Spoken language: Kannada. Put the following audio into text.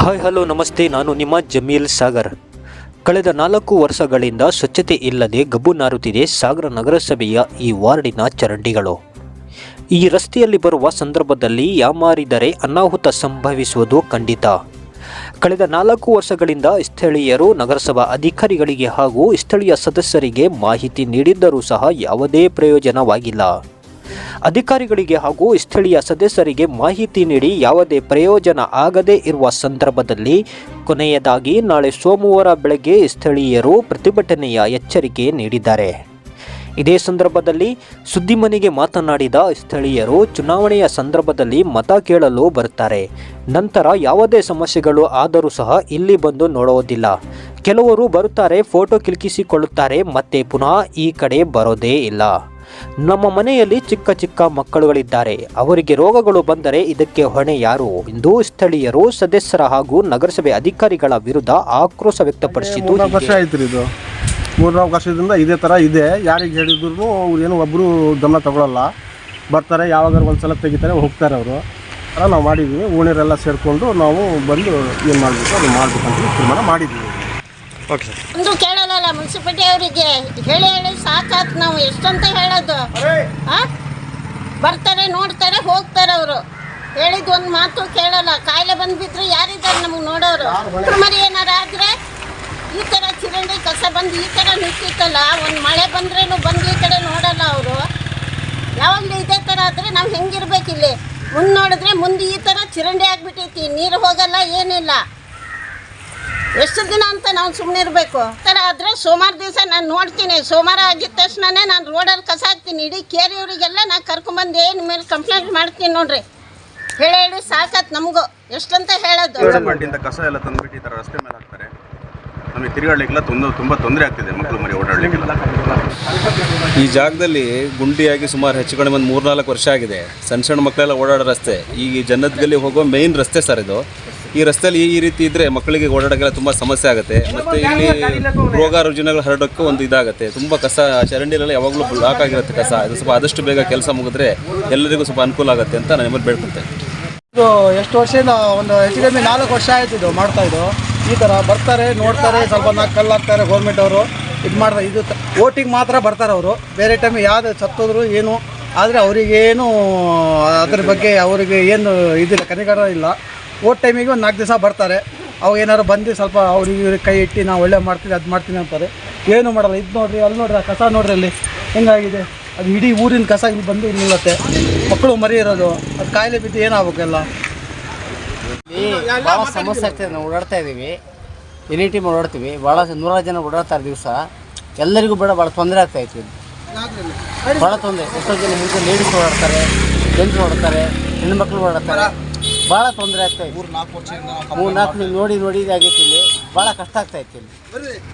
ಹಾಯ್ ಹಲೋ ನಮಸ್ತೆ. ನಾನು ನಿಮ್ಮ ಜಮೀಲ್ ಸಾಗರ್. ಕಳೆದ ನಾಲ್ಕು ವರ್ಷಗಳಿಂದ ಸ್ವಚ್ಛತೆ ಇಲ್ಲದೆ ಗಬ್ಬು ನಾರುತ್ತಿದೆ ಸಾಗರ ನಗರಸಭೆಯ ಈ ವಾರ್ಡಿನ ಚರಂಡಿಗಳು. ಈ ರಸ್ತೆಯಲ್ಲಿ ಬರುವ ಸಂದರ್ಭದಲ್ಲಿ ಯಾಮಾರಿದರೆ ಅನಾಹುತ ಸಂಭವಿಸುವುದು ಖಂಡಿತ. ಕಳೆದ ನಾಲ್ಕು ವರ್ಷಗಳಿಂದ ಸ್ಥಳೀಯರು, ನಗರಸಭಾ ಅಧಿಕಾರಿಗಳಿಗೆ ಹಾಗೂ ಸ್ಥಳೀಯ ಸದಸ್ಯರಿಗೆ ಮಾಹಿತಿ ನೀಡಿದ್ದರೂ ಸಹ ಯಾವುದೇ ಪ್ರಯೋಜನವಾಗಿಲ್ಲ. ಅಧಿಕಾರಿಗಳಿಗೆ ಹಾಗೂ ಸ್ಥಳೀಯ ಸದಸ್ಯರಿಗೆ ಮಾಹಿತಿ ನೀಡಿ ಯಾವುದೇ ಪ್ರಯೋಜನ ಆಗದೇ ಇರುವ ಸಂದರ್ಭದಲ್ಲಿ ಕೊನೆಯದಾಗಿ ನಾಳೆ ಸೋಮವಾರ ಬೆಳಗ್ಗೆ ಸ್ಥಳೀಯರು ಪ್ರತಿಭಟನೆಯ ಎಚ್ಚರಿಕೆ ನೀಡಿದ್ದಾರೆ. ಇದೇ ಸಂದರ್ಭದಲ್ಲಿ ಸುದ್ದಿಮನೆಗೆ ಮಾತನಾಡಿದ ಸ್ಥಳೀಯರು, ಚುನಾವಣೆಯ ಸಂದರ್ಭದಲ್ಲಿ ಮತ ಕೇಳಲು ಬರುತ್ತಾರೆ. ನಂತರ ಯಾವುದೇ ಸಮಸ್ಯೆಗಳು ಆದರೂ ಸಹ ಇಲ್ಲಿ ಬಂದು ನೋಡುವುದಿಲ್ಲ. ಕೆಲವರು ಬರುತ್ತಾರೆ, ಫೋಟೋ ಕ್ಲಿಕ್ಕಿಸಿಕೊಳ್ಳುತ್ತಾರೆ ಮತ್ತೆ ಪುನಃ ಈ ಕಡೆ ಬರೋದೇ ಇಲ್ಲ. ನಮ್ಮ ಮನೆಯಲ್ಲಿ ಚಿಕ್ಕ ಚಿಕ್ಕ ಮಕ್ಕಳುಗಳಿದ್ದಾರೆ. ಅವರಿಗೆ ರೋಗಗಳು ಬಂದರೆ ಇದಕ್ಕೆ ಹೊಣೆ ಯಾರು? ಎಂದು ಸ್ಥಳೀಯರು ಸದಸ್ಯರ ಹಾಗೂ ನಗರಸಭೆ ಅಧಿಕಾರಿಗಳ ವಿರುದ್ಧ ಆಕ್ರೋಶ ವ್ಯಕ್ತಪಡಿಸಿದ್ದು ಮೂರ್ನಾಲ್ಕು ವರ್ಷ ಆಯ್ತು ಇದು. ಮೂರನೇ ವರ್ಷದಿಂದ ಇದೇ ಥರ ಇದೆ. ಯಾರಿಗೆ ಹೇಳಿದ್ರು ಅವ್ರು ಏನು ಒಬ್ಬರು ಗಮನ ತಗೊಳ್ಳಲ್ಲ ಬರ್ತಾರೆ ಯಾವಾಗಾರು ಒಂದು ಸಲ ತೆಗಿತಾರೆ ಹೋಗ್ತಾರೆ ಅವರು. ನಾವು ಮಾಡಿದ್ದೀವಿ ಓಣಿಯರೆಲ್ಲ ಸೇರಿಕೊಂಡು ನಾವು ಬಂದು ಏನು ಮಾಡಬೇಕು ಅದು ಮಾಡಬೇಕಂತ ತೀರ್ಮಾನ ಮಾಡಿದ್ದೀವಿ ಓಕೆ ಮುನ್ಸಿಪಾಲ್ಟಿ ಅವರಿಗೆ ಹೇಳಿ ಹೇಳಿ ಸಾಕಾತ್ ನಾವು ಎಷ್ಟಂತ ಹೇಳೋದು? ಬರ್ತಾರೆ ನೋಡ್ತಾರೆ ಹೋಗ್ತಾರೆ ಅವರು. ಹೇಳಿದ ಒಂದು ಮಾತು ಕೇಳಲ್ಲ. ಕಾಯಿಲೆ ಬಂದ್ಬಿಟ್ರೆ ಯಾರಿದ್ದಾರೆ ನಮಗೆ ನೋಡೋರು? ಮರಿ ಏನಾರ ಆದ್ರೆ ಈ ಥರ ಚಿರಂಡಿ ಕಸ ಬಂದು ಈ ಥರ ನಿಂತಿತ್ತಲ್ಲ ಒಂದು ಮಳೆ ಬಂದ್ರೇನು ಬಂದು ಈ ಕಡೆ ನೋಡಲ್ಲ ಅವರು. ಯಾವಾಗಲೂ ಇದೇ ಥರ ಆದರೆ ನಾವು ಹೆಂಗಿರ್ಬೇಕಿಲ್ಲಿ? ಮುಂದೆ ನೋಡಿದ್ರೆ ಮುಂದೆ ಈ ಥರ ಚಿರಂಡಿ ಆಗ್ಬಿಟ್ಟೈತಿ ನೀರು ಹೋಗಲ್ಲ ಏನಿಲ್ಲ. ಎಷ್ಟು ದಿನ ಅಂತ ನಾವು ಸುಮ್ಮನೆ ಇರಬೇಕು. ಸರ್ ಆದರೆ ಸೋಮವಾರ ದಿವಸ ನಾನು ನೋಡ್ತೀನಿ. ಸೋಮವಾರ ಆಗಿದ ತಕ್ಷಣನೇ ನಾನು ರೋಡಲ್ಲಿ ಕಸ ಹಾಕ್ತೀನಿ. ಇಡೀ ಕೇರಿಯವರಿಗೆಲ್ಲ ನಾನು ಕರ್ಕೊಂಬಂದು ಏನು ಮೇಲೆ ಕಂಪ್ಲೇಂಟ್ ಮಾಡ್ತೀನಿ ನೋಡ್ರಿ. ಹೇಳಿ ಹೇಳಿ ಸಾಕತ್ ನಮಗೂ. ಎಷ್ಟಂತ ಹೇಳೋದು. ಗೌರ್ಮೆಂಟಿಂದ ಕಸ ಎಲ್ಲ ತಂದುಬಿಟ್ಟು ಈ ಥರ ರಸ್ತೆ ಮೇಲೆ ಹಾಕ್ತಾರೆ. ನಮಗೆ ತಿರುಗಾಡ್ಲಿಕ್ಕೆಲ್ಲ ತುಂಬ ತುಂಬ ತೊಂದರೆ ಆಗ್ತಿದೆ ಮಕ್ಕಳು ಮರಿ ಓಡಾಡಲಿಕ್ಕೆಲ್ಲ. ಈ ಜಾಗದಲ್ಲಿ ಗುಂಡಿಯಾಗಿ ಸುಮಾರು ಹೆಚ್ಚು ಕಡಿಮೆ ಒಂದು ಮೂರ್ನಾಲ್ಕು ವರ್ಷ ಆಗಿದೆ. ಸಣ್ಣ ಸಣ್ಣ ಮಕ್ಕಳೆಲ್ಲ ಓಡಾಡೋ ರಸ್ತೆ. ಈ ಜನ್ನತ್ಗಲ್ಲಿ ಹೋಗೋ ಮೇನ್ ರಸ್ತೆ ಸರ್ ಇದು. ಈ ರಸ್ತೆಯಲ್ಲಿ ಈ ರೀತಿ ಇದ್ರೆ ಮಕ್ಕಳಿಗೆ ಓಡಾಡೋಕ್ಕೆಲ್ಲ ತುಂಬ ಸಮಸ್ಯೆ ಆಗುತ್ತೆ. ಮತ್ತೆ ಇಲ್ಲಿ ರೋಗ ರುಜಿನಗಳು ಹರಡೋಕ್ಕೂ ಒಂದು ಇದಾಗುತ್ತೆ. ತುಂಬ ಕಸ, ಚರಂಡಿಲೆಲ್ಲ ಯಾವಾಗಲೂ ಬ್ಲಾಕ್ ಆಗಿರುತ್ತೆ ಕಸ. ಇದು ಸ್ವಲ್ಪ ಆದಷ್ಟು ಬೇಗ ಕೆಲಸ ಮುಗಿದ್ರೆ ಎಲ್ಲರಿಗೂ ಸ್ವಲ್ಪ ಅನುಕೂಲ ಆಗುತ್ತೆ ಅಂತ ನಾನು ನಿಮ್ಮಲ್ಲಿ ಬೇಡ್ಕೊಳ್ತೇನೆ. ಇದು ಎಷ್ಟು ವರ್ಷದಿಂದ ಒಂದು ಹೆಚ್ಚು ಕಮ್ಮಿ ನಾಲ್ಕು ವರ್ಷ ಆಯ್ತು ಇದು ಮಾಡ್ತಾ ಇದು. ಈ ಥರ ಬರ್ತಾರೆ, ನೋಡ್ತಾರೆ, ಸ್ವಲ್ಪ ನಾಲ್ಕು ಕಲ್ಲು ಹಾಕ್ತಾರೆ ಗೌರ್ಮೆಂಟ್ ಅವರು. ಇದು ಮಾಡ್ತಾರೆ ಇದು ಓಟಿಗೆ ಮಾತ್ರ ಬರ್ತಾರೆ ಅವರು. ಬೇರೆ ಟೈಮ್ ಯಾವ್ದು ಸತ್ತೋದ್ರು ಏನು, ಆದರೆ ಅವರಿಗೇನು, ಅದ್ರ ಬಗ್ಗೆ ಅವರಿಗೆ ಏನು ಇದಿಲ್ಲ, ಕನಿಕರ ಇಲ್ಲ. ಓಟ್ ಟೈಮಿಗೆ ಒಂದು ನಾಲ್ಕು ದಿವಸ ಬರ್ತಾರೆ. ಅವಾಗ ಏನಾದ್ರು ಬಂದು ಸ್ವಲ್ಪ ಅವ್ರಿಗೆ ಇವ್ರಿಗೆ ಕೈ ಇಟ್ಟು ನಾವು ಒಳ್ಳೆ ಮಾಡ್ತೀವಿ, ಅದು ಮಾಡ್ತೀನಿ ಅಂತಾರೆ. ಏನು ಮಾಡಲ್ಲ, ಇದು ನೋಡ್ರಿ ಅಲ್ಲಿ ನೋಡ್ರಿ, ಆ ಕಸ ನೋಡ್ರಿ ಅಲ್ಲಿ. ಹೆಂಗಾಗಿದೆ? ಅದು ಇಡೀ ಊರಿನ ಕಸ ಇಲ್ಲಿ ಬಂದು ಇಲ್ಲಿ ನಿಲ್ಲತ್ತೆ. ಮಕ್ಕಳು ಮರಿ ಇರೋದು ಅದು ಕಾಯಿಲೆ ಬಿದ್ದು ಏನಾಗಬೇಕಲ್ಲ? ಭಾಳ ಸಮಸ್ಯೆ ಆಗ್ತದೆ ನಾವು ಓಡಾಡ್ತಾ ಇದ್ದೀವಿ. ಎನಿ ಟೈಮ್ ಓಡಾಡ್ತೀವಿ. ಭಾಳ ನೂರಾರು ಜನ ಓಡಾಡ್ತಾರೆ ದಿವಸ. ಎಲ್ಲರಿಗೂ ಬೇಡ ಭಾಳ ತೊಂದರೆ ಆಗ್ತಾ ಇತ್ತು ಭಾಳ ತೊಂದರೆ. ಎಷ್ಟೋ ಜನ ಲೇಡಿಸ್ ಲೇಡೀಸ್ ಓಡಾಡ್ತಾರೆ ಜೆಂಟ್ಸ್ ಓಡಾಡ್ತಾರೆ ಹೆಣ್ಮಕ್ಳು ಓಡಾಡ್ತಾರೆ. ಭಾಳ ತೊಂದರೆ ಆಗ್ತಾ ಇತ್ತು ಮೂರು ನಾಲ್ಕು ನೋಡಿ ನೋಡಿ ಇದಾಗೈತಿ ಇಲ್ಲಿ. ಭಾಳ ಕಷ್ಟ ಆಗ್ತಾ ಇತ್ತು ಇಲ್ಲಿ.